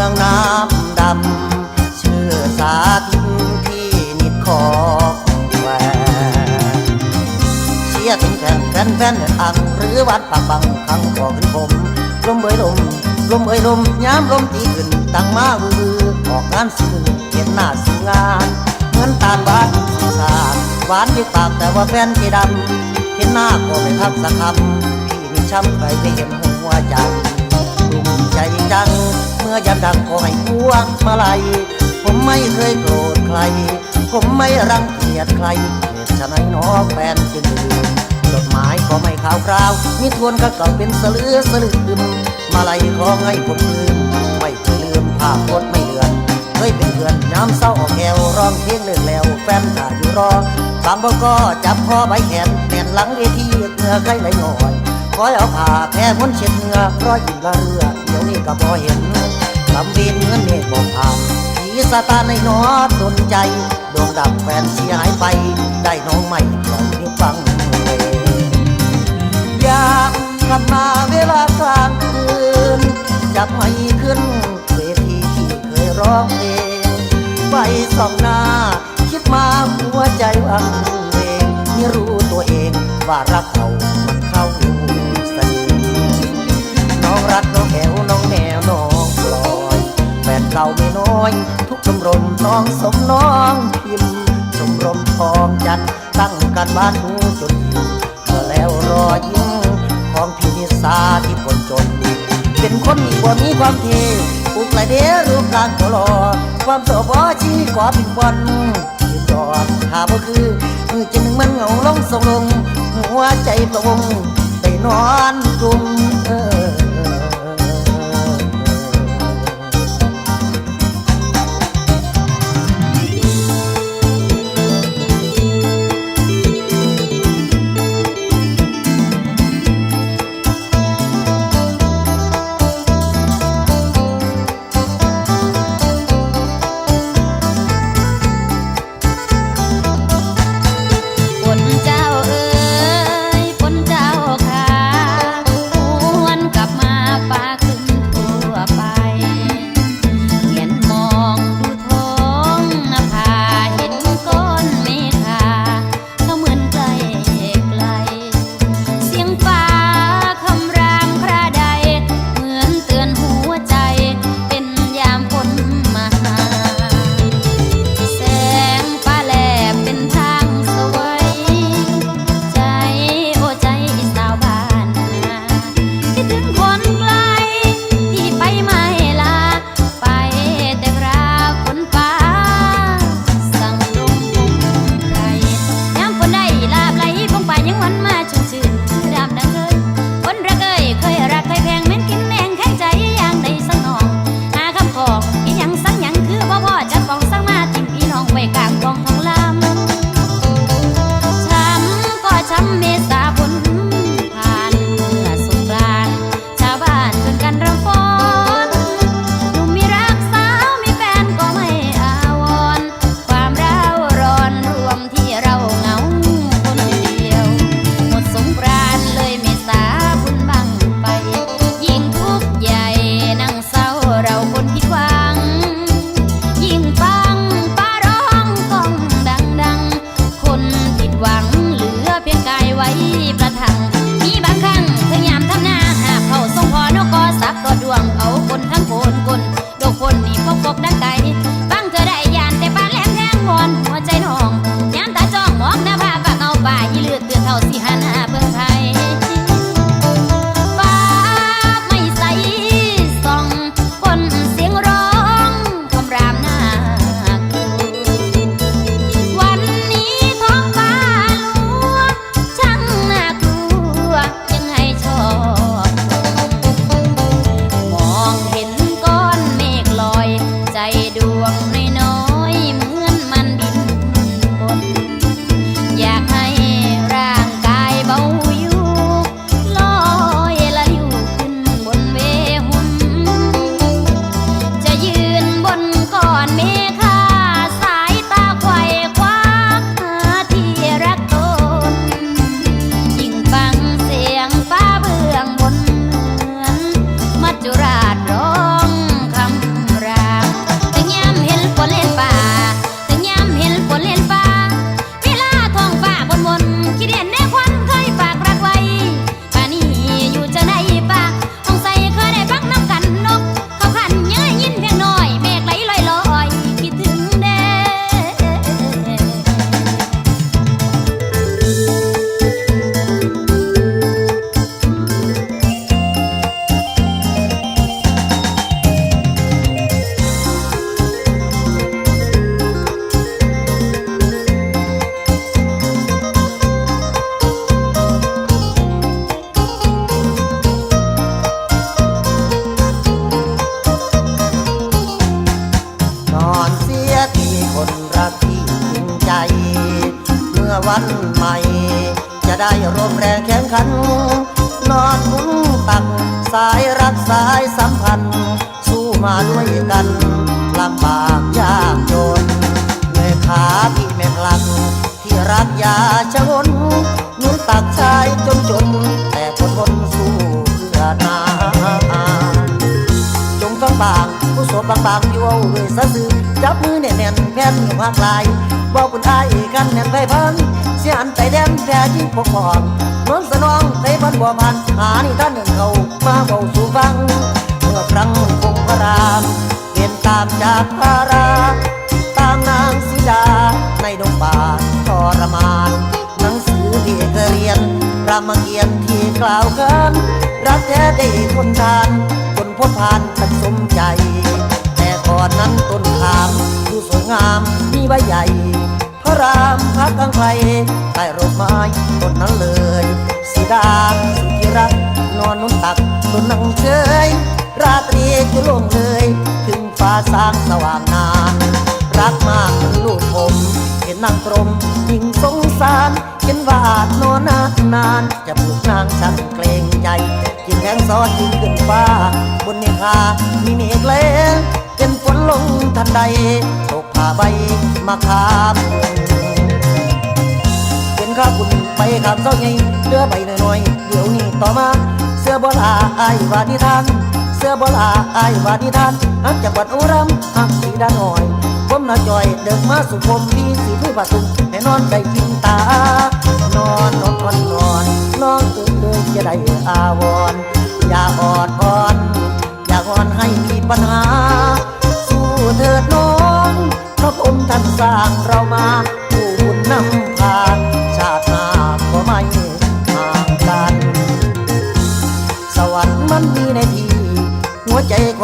มืองน้ำดำ ชื่อสาธิตที่นิดขอแหวนเชียถึงแฟนแฟนแฟนเดินอังหรือวัดปากบังคังขอขึ้นผมลมเบยลม ลมเอยลมย้ำลมตีขึ้นตั้งมาวือออกงานสื่อเห็นหน้าสื่องานเหมือนตาลหวานสีสานหวานที่ปากแต่ว่าแฟนที่ดำเห็นหน้าก็ไม่ทักสักคำพี่มีช้ำใครไปเห็นหัวใจรุ่มใจจัง มื่อยามดังก็ให้พวงมาลัย ผมไม่เคยโกรธใคร ผมไม่รังเกียจใครเหตุฉะนั้นน้อแฟนจึงลืมจดหมายก็ไม่ข่าวคราว มีทวนก็เก่าเป็นสลือสลืม มาลัยขอให้ผมลืม ไม่เคยลืมภาพพดไม่เลือน เคยเป็นเพื่อนยามเศร้าออกแกวร้องเพลงเลิกแล้ว แฟนถ่าอยู่รอบางบอกก็จับคอใบแขนแน่นหลังเวทีเหงื่อใครไหลหน่อยคอยเอาผ้าแพร่พ้นเช็ดเหงื่อรอยอิ่ละเรือ เดี๋ยวนี้ก็พอเห็น ลำบินเงินเมฆบอกผ่านผีสตาในนอดนใจ ดวงดับแฟนเสียหายไป ได้น้องใหม่ปล่อยให้ฟังอยากกลับมาเวลากลางคืนจับไม่ขึ้นเวทีที่เคยร้องเพลงไฟส่องหน้า คิดมาหัวใจวังเวงไม่รู้ตัวเองว่ารักเขามันเข้า ทุกชมรมน้องสมน้องพิมพ์ชมรมทองจันตั้งกันบ้านหูจนหิวเมื่อแล้วรอยิ้มของพี่นิสาที่คนจนเป็นคนมีบ่มีความเท่อุกไรเดรูปร่างก็รอความโสบอชีกว่าเป็นวันยืนรอหาบ่คือมือจะหนึ่งมันเหงาลงส่งลงหัวใจตรงได้นอนกลุ่มเออ มาด้วยกันลำบากยากจนเหนื่ขาพี่แม่พลังที่รักยาชะงนหนุนตักชายจนจน แต่คนคนสู้เพื่อนาจงฟังบางผู้สมบางบางๆอยู่เอาด้วยสะสือจับมือแน่นแผ่นอยู่ภาคลายเว่าคุณอายกันแน่นไปพันเสียอันไปแดนแพ้ยิ่งปกครองนนสนองไปพันบ่พันหานี่ท่านหนึ่งเขามาเบาสู่ฟัง ครั้งคงพระรามเกณฑ์ตามจากพารา ตามนางสีดา ในดงป่าทรมาน หนังสือที่เคยเรียนรามเกียรติ์ที่กล่าวกันรักแท้ได้คนทาน คนพบผ่านทันสมใจ แต่ก่อนนั้นต้นขามดูสวยงามมีใบใหญ่ พระรามพักกลางไกลใต้ร่มไม้ต้นนั้นเลยสีดาสุดที่รักนอนนุ่นตักต้นนั่งเฉย ราตรีจะล่วงเลย ถึงฟ้าสางสว่างนาน รักมากจนลูกผม เห็นนางตรมยิ่งสงสารเห็นว่าอดนอนนานนานจะบุกนางช่างเกรงใจจิงแทงซอจิงขึ้นฟ้า บนเนคามีเมฆเลเป็นฝนลงทันใดตกผ้าใบมาคามเป็นข้าคุณไปขามเศร้าใหญ่เรือไปหน่อยๆเดี๋ยวนี้ต่อมา เสื้อบลาอายว่านิทาน เสื้อบลาอายว่านิทานหักจากวัดอุรัมหักสีดาหน่อยผมน่าจอยเดินมาสุผมพี่สีมือผาสุมให้นอนได้กินตา นอนนอนนอนนอนนอนตื่นเลยจะได้อาวรณ์อย่าออดอ่อน อย่าอ่อนให้มีปัญหา สู้เถิดน้องเพราะผมท่านสร้างเรามาผู้บุญนำพาชาตินา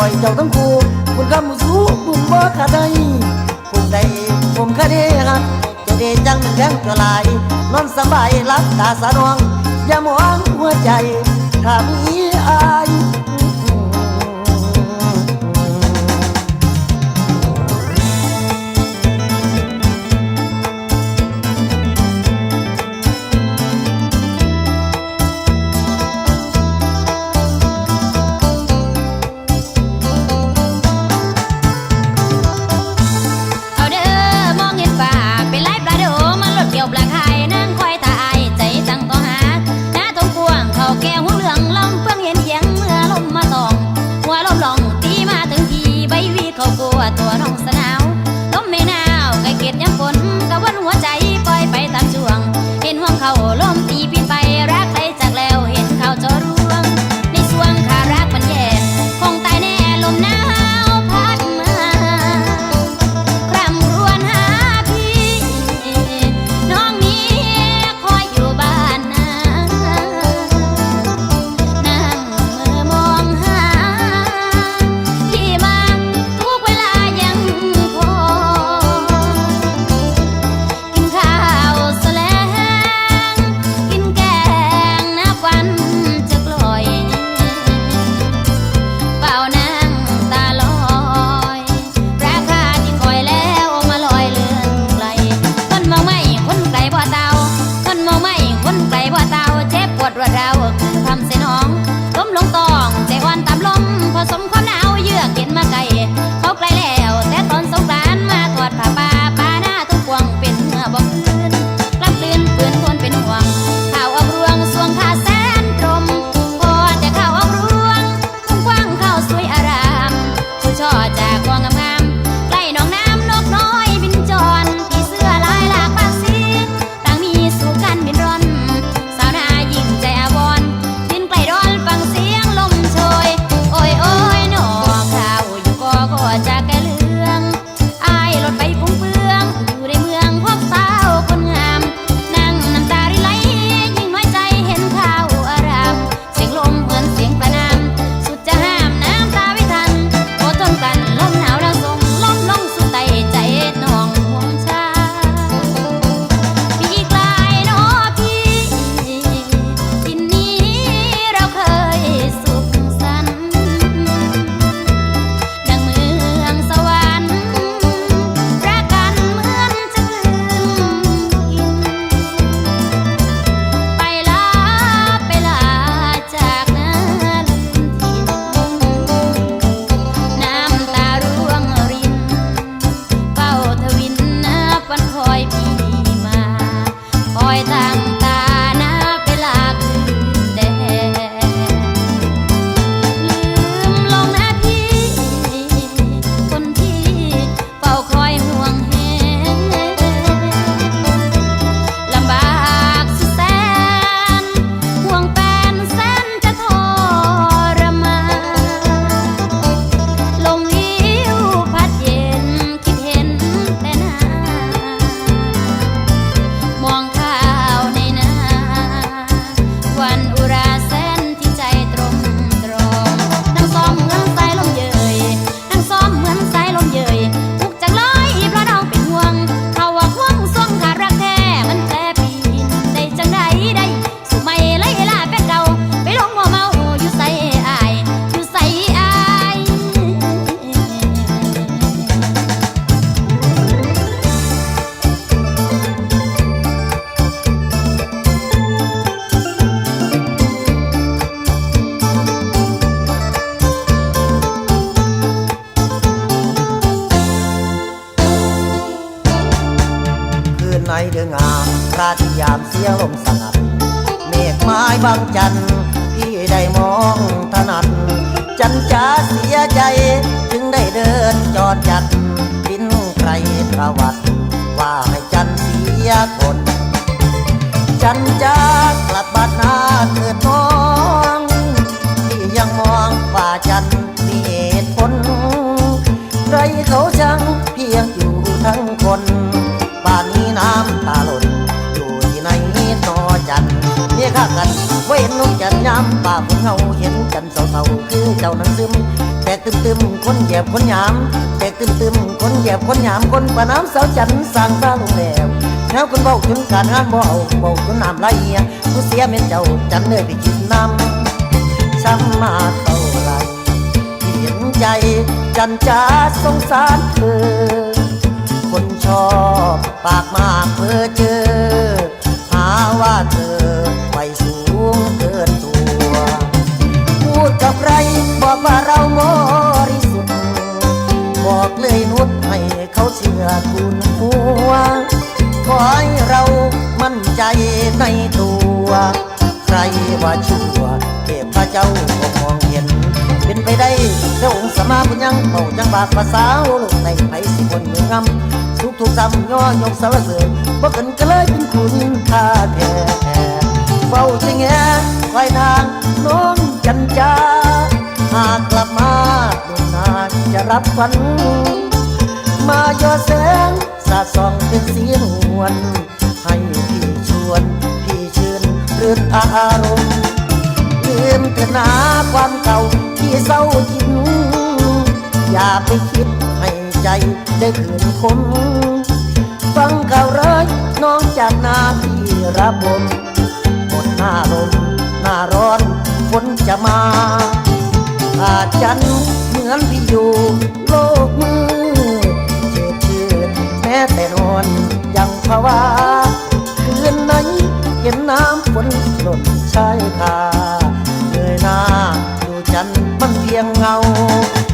อยเจ้าทั้งคู่คุณคำสู้บุญบ่ขาดใดคุณใดผมคดีฮักจะได้จังแข็งกระลายนอนสบายรับตาสะนองอย่ามองหัวใจ ถ้ามีอาย บางจันทร์ เศร้าคือเจ้านั้นซึมแตกตึมตึมๆคนเหยียบคนหยาม แตกตึมตึมๆคนเหยียบคนหยามคนป่าน้ำสาวจันสร้างตางแล้วแถวคนเบาจนการงานบ่เอาเบาจนน้ำไหลเียผู้เสียเม็นเจ้าจันเลยไปกินน้ำช้ำมาเท่าไรที่เห็นใจจันจ้าสงสารเธอคนชอบปากมากเพื่อเจอ หาว่าเธอ เขาเชื่อคุณหัวขอให้เรามั่นใจในตัว ใครว่าชั่วเทพเจ้าก็มองเห็น เป็นไปได้เจ้าองค์สมาบุญยังเป่าจังบากภาษาโลกในไผสิคนเมืองงำสุขทุกซ้ำย่อยกสารเสริญบ่เกินก็เลยเป็นคุณค่าแท้เฝ้าจะแงคอยนางน้องจันจาหากกลับมาดุนนาจะรับฝัน มาย่อแสงสาดส่องเป็นสีนวลให้พี่ชวน พี่ชื่นเรื่นอารมณ์ลืมเถอะนาความเก่าที่เศร้าจินอย่าไปคิดให้ใจได้คืนคน ฟังข่าวร้ายน้องจากนาพี่ระบมหมดหน้าลมหน้าร้อนฝนจะมาอาจันเหมือนพี่อยู่โลกมืดเมื่ แม้แต่นอนยังภาวะคืนไหนเห็นน้ำฝนหล่นชายคาเงยหน้าดูจันมันเพียงเงา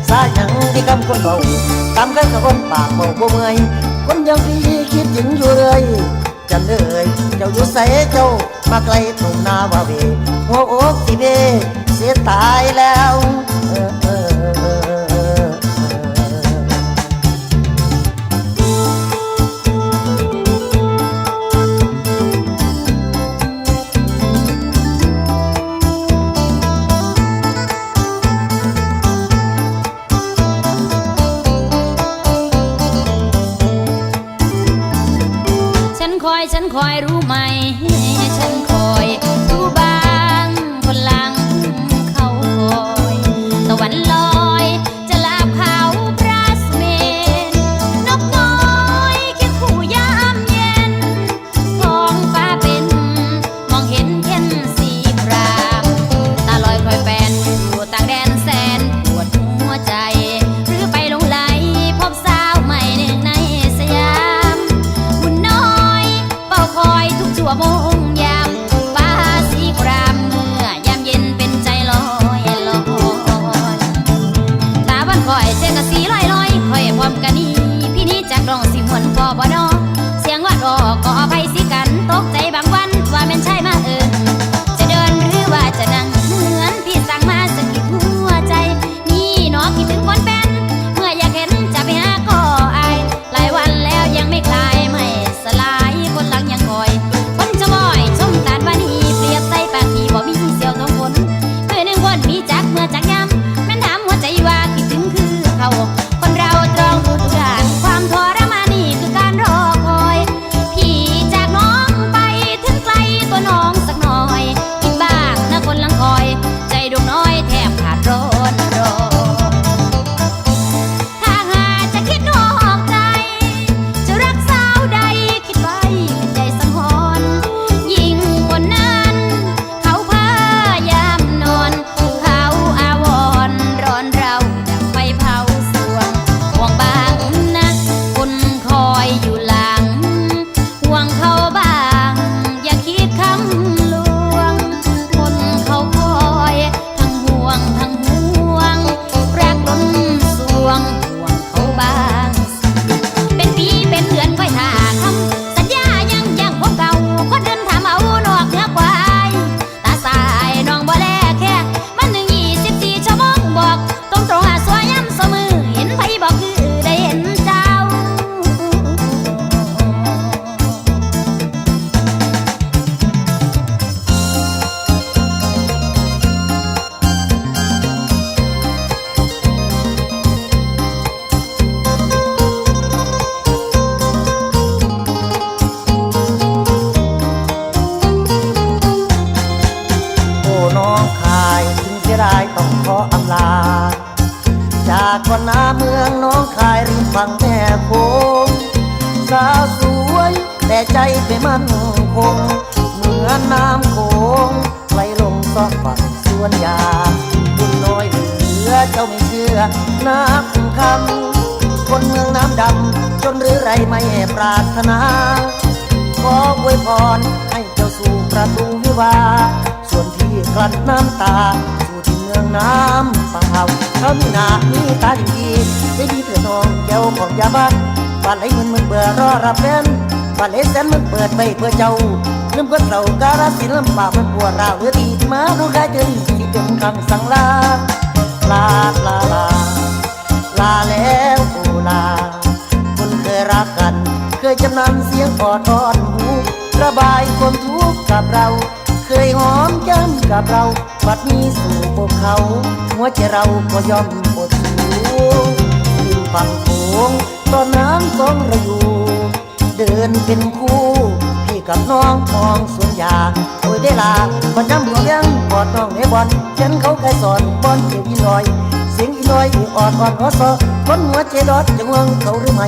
สาหยังที่คำคนเบาตามกันกับคนปากเบาบ่เมื่อยคนยังพี่คิดถึงอยู่เลยจันเอ่ยเจ้าอยู่ใสเจ้ามาไกลตรงหน้าว่าเวหัวอกสิเบเสียตายแล้วเออ คอยรู้ไหม จากคนนาเมืองน้องคายริมฝั่งแม่โคงสาวสวยแต่ใจไปมั่นคง เหมือนน้ำโขงไหลลงซอกฝั่งสวนยาบุญน้อยเหลือเจ้าไม่เชื่อนักคำคนเมืองน้ำดำจนหรือไรไม่ปรารถนา ขออวยพรให้เจ้าสู่ประตูวิวา ส่วนพี่กลั้นน้ำตา องน้ำเปล่าเขามีหน้ามีตาดีได้ดีเถิดน้องแก้วของยาบ้านบ้านไหนเงินมึงเบื่อรอรับแฟนบ้านไหนแสนมึงเปิดไปเพื่อเจ้าลืมเพื่อเราการสินลำบากมันปวดราวเหลือดีมาดูกายเจอที่จนคำสั่งลาลาลาลาลาแล้วโอลาคนเคยรักกัน เคยจำนำเสียงออดอ่อนหูระบายความทุกข์กับเรา กับเรา บัดนี้สู่พวกเขา หัวใจเราก็ยอมปวดสูริมฝั่งโขงตอนน้ำสองเราอยู่เดินเป็นคู่ พี่กับน้องมองสวนยาโอ้ยได้ลาบันน้ำหัวเลี้ยงกอดน้องในบอลเช่นเขาเคยสอนบอลเกี่ยวอีน้อยเสียงอีน้อยอีอ่อนอ่อนหัวซอคนหัวใจดอดจะงวงเขาหรือไม่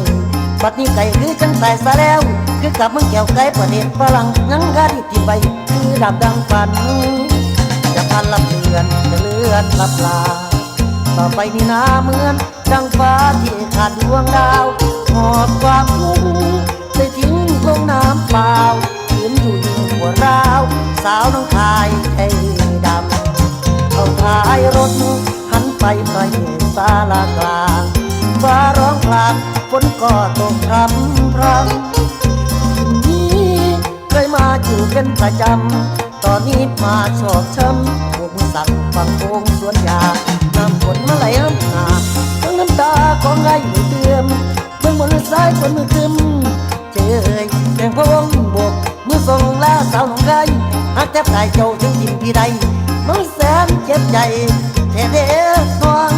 บัดนี้ไก่คือจังตายซะแล้ว คือกับมึงแก้วไก่ประเด็นฝรั่งยังกาดิติดใบคือดับดังฝัน พันลับเลือนจะเลื่อนลับลา ต่อไปนี่นาเหมือนดังฟ้าที่ขาดดวงดาวหอบความทุกข์ได้ทิ้งลงน้ำเปล่ายืนอยู่ยิ่งหัวราว สาวน้องคายไอ้ดำเอาท้ายรถหันไปไปศาลากลางฟ้าร้องพลางฝนก็ตกพรำพรำที่นี้เคยมาอยู่เป็นประจำ ตอนนี้มาชอบช้ำพวกสั่งฟังโงสวนยา น้ำฝนมาไหลน้ำหาทั้งน้ำตาของไงไม่เตือมเมื่อมนซ้ายคนมือคึมเจยแข่งพะวงบกมือส่งลาสาวหนองไก่หักแทบตายเจ้าถึงทิมพี่ใดน้องแสนเจ็บใจแท้เด้น้อง